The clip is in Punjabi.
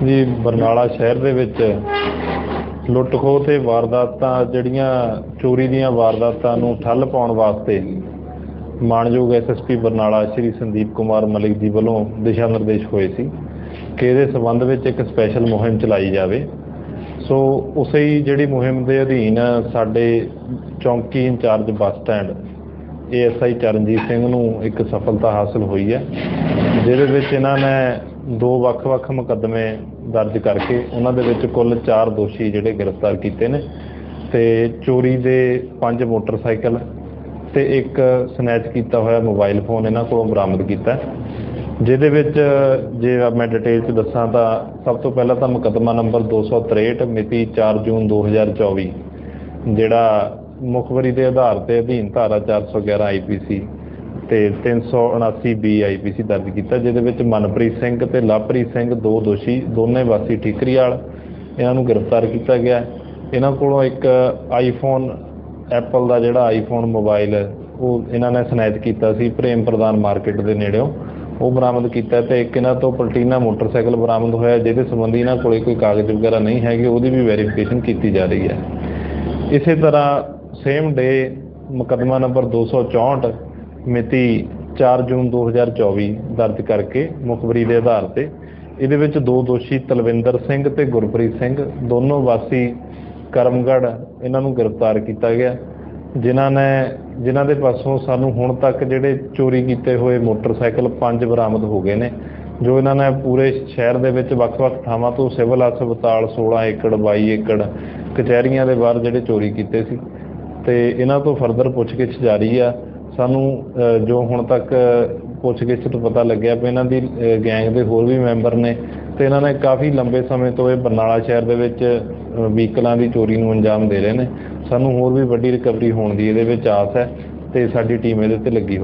ਜੀ, ਬਰਨਾਲਾ ਸ਼ਹਿਰ ਦੇ ਵਿੱਚ ਲੁੱਟ ਖੋਹ ਤੇ ਵਾਰਦਾਤਾਂ, ਜਿਹੜੀਆਂ ਚੋਰੀ ਦੀਆਂ ਵਾਰਦਾਤਾਂ ਨੂੰ ਠੱਲ ਪਾਉਣ ਵਾਸਤੇ ਮਾਨਯੋਗ ਐਸਐਸਪੀ ਬਰਨਾਲਾ ਸ਼੍ਰੀ ਸੰਦੀਪ ਕੁਮਾਰ ਮਲਿਕ ਜੀ ਵੱਲੋਂ ਦਿਸ਼ਾ ਨਿਰਦੇਸ਼ ਹੋਏ ਸੀ ਕਿ ਇਹਦੇ ਸਬੰਧ ਵਿੱਚ ਇੱਕ ਸਪੈਸ਼ਲ ਮੁਹਿੰਮ ਚਲਾਈ ਜਾਵੇ। ਸੋ ਉਸੇ ਹੀ ਜਿਹੜੀ ਮੁਹਿੰਮ ਦੇ ਅਧੀਨ ਸਾਡੇ ਚੌਂਕੀ incharge bus stand ASI Charanjit Singh ਨੂੰ ਇੱਕ ਸਫਲਤਾ ਹਾਸਲ ਹੋਈ ਹੈ, ਜਿਹਦੇ ਵਿੱਚ ਇਹਨਾਂ ਨੇ ਦੋ ਵੱਖ-ਵੱਖ ਮੁਕੱਦਮੇ ਦਰਜ ਕਰਕੇ ਉਹਨਾਂ ਦੇ ਵਿੱਚ ਕੁੱਲ 4 ਦੋਸ਼ੀ ਜਿਹੜੇ ਗ੍ਰਿਫਤਾਰ ਕੀਤੇ ਨੇ ਤੇ ਚੋਰੀ ਦੇ 5 ਮੋਟਰਸਾਈਕਲ ਤੇ ਇੱਕ ਸਨੈਚ ਕੀਤਾ ਹੋਇਆ ਮੋਬਾਈਲ ਫੋਨ ਇਹਨਾਂ ਕੋਲੋਂ ਬਰਾਮਦ ਕੀਤਾ ਜਿਹਦੇ ਵਿੱਚ ਜੇ ਮੈਂ ਡਿਟੇਲ ਚ ਦੱਸਾਂ ਤਾਂ ਸਭ ਤੋਂ ਪਹਿਲਾਂ ਤਾਂ ਮੁਕੱਦਮਾ ਨੰਬਰ 263 ਮਿਤੀ 4 ਜੂਨ 2024 ਜਿਹੜਾ ਮੁਖਬਰੀ ਦੇ ਆਧਾਰ ਤੇ ਅਧੀਨ ਧਾਰਾ 411 ਆਈਪੀਸੀ ਤੇ 379 ਬੀ ਆਈਪੀਸੀ ਦਰਜ ਕੀਤਾ, ਜਿਹਦੇ ਵਿੱਚ ਮਨਪ੍ਰੀਤ ਸਿੰਘ ਤੇ ਲਵਪ੍ਰੀਤ ਸਿੰਘ ਦੋ ਦੋਸ਼ੀ, ਦੋਨੇ ਵਾਸੀ ਠੀਕਰੀਵਾਲ ਇਹਨਾਂ ਨੂੰ ਗ੍ਰਿਫਤਾਰ ਕੀਤਾ ਗਿਆ। ਇਹਨਾਂ ਕੋਲੋਂ ਇੱਕ ਆਈਫੋਨ ਐਪਲ ਦਾ ਜਿਹੜਾ ਆਈਫੋਨ ਮੋਬਾਈਲ ਉਹ ਇਹਨਾਂ ਨੇ ਸਨੈਚ ਕੀਤਾ ਸੀ ਪ੍ਰੇਮ ਪ੍ਰਦਾਨ ਮਾਰਕੀਟ ਦੇ ਨੇੜਿਓਂ। ਉਹ ਬਰਾਮਦ ਕੀਤਾ ਤੇ ਇੱਕ ਇਹਨਾਂ ਤੋਂ ਪਲਟੀਨਾ ਮੋਟਰਸਾਈਕਲ ਬਰਾਮਦ ਹੋਇਆ, ਜਿਹਦੇ ਸੰਬੰਧੀ ਇਹਨਾਂ ਕੋਲੇ ਕੋਈ ਕਾਗਜ਼ ਵਗੈਰਾ ਨਹੀਂ ਹੈਗੇ, ਉਹਦੀ ਵੀ ਵੈਰੀਫਿਕੇਸ਼ਨ ਕੀਤੀ ਜਾ ਰਹੀ ਹੈ। ਇਸੇ ਤਰ੍ਹਾਂ ਸੇਮ ਡੇ ਮੁਕੱਦਮਾ ਨੰਬਰ 264 ਮਿਤੀ 4 ਜੂਨ 2024 ਦਰਜ ਕਰਕੇ ਮੁਖਬਰੀ ਦੇ ਆਧਾਰ ਤੇ ਇਹਦੇ ਵਿੱਚ ਦੋ ਦੋਸ਼ੀ ਤਲਵਿੰਦਰ ਸਿੰਘ ਤੇ ਗੁਰਪ੍ਰੀਤ ਸਿੰਘ, ਦੋਨੋਂ ਵਾਸੀ ਕਰਮਗੜ੍ਹ ਇਹਨਾਂ ਨੂੰ ਗ੍ਰਿਫਤਾਰ ਕੀਤਾ ਗਿਆ। ਜਿਨ੍ਹਾਂ ਨੇ, ਜਿਨ੍ਹਾਂ ਦੇ ਪਾਸੋਂ ਸਾਨੂੰ ਹੁਣ ਤੱਕ ਜਿਹੜੇ ਚੋਰੀ ਕੀਤੇ ਹੋਏ ਮੋਟਰਸਾਈਕਲ ਪੰਜ ਬਰਾਮਦ ਹੋ ਗਏ ਨੇ, ਜੋ ਇਹਨਾਂ ਨੇ ਪੂਰੇ ਸ਼ਹਿਰ ਦੇ ਵਿੱਚ ਵੱਖ-ਵੱਖ ਥਾਵਾਂ ਤੋਂ ਸਿਵਲ ਹਸਪਤਾਲ 16 ਏਕੜ 22 ਏਕੜ ਕਚਹਿਰੀਆਂ ਦੇ ਬਾਹਰ ਜਿਹੜੇ ਚੋਰੀ ਕੀਤੇ ਸੀ। ਤੇ ਇਹਨਾਂ ਤੋਂ ਫਰਦਰ ਪੁੱਛਗਿੱਛ ਜਾਰੀ ਆ। ਸਾਨੂੰ ਜੋ ਹੁਣ ਤੱਕ ਪੁੱਛਗਿੱਛ ਤੋਂ ਪਤਾ ਲੱਗਿਆ ਵੀ ਇਹਨਾਂ ਦੀ ਗੈਂਗ ਦੇ ਹੋਰ ਵੀ ਮੈਂਬਰ ਨੇ, ਤੇ ਇਹਨਾਂ ਨੇ ਕਾਫੀ ਲੰਬੇ ਸਮੇਂ ਤੋਂ ਇਹ ਬਰਨਾਲਾ ਸ਼ਹਿਰ ਦੇ ਵਿੱਚ ਵਹੀਕਲਾਂ ਦੀ ਚੋਰੀ ਨੂੰ ਅੰਜਾਮ ਦੇ ਰਹੇ ਨੇ। ਸਾਨੂੰ ਹੋਰ ਵੀ ਵੱਡੀ ਰਿਕਵਰੀ ਹੋਣ ਦੀ ਇਹਦੇ ਵਿੱਚ ਆਸ ਹੈ ਤੇ ਸਾਡੀ ਟੀਮ ਇਹਦੇ ਤੇ ਲੱਗੀ ਹੋਈ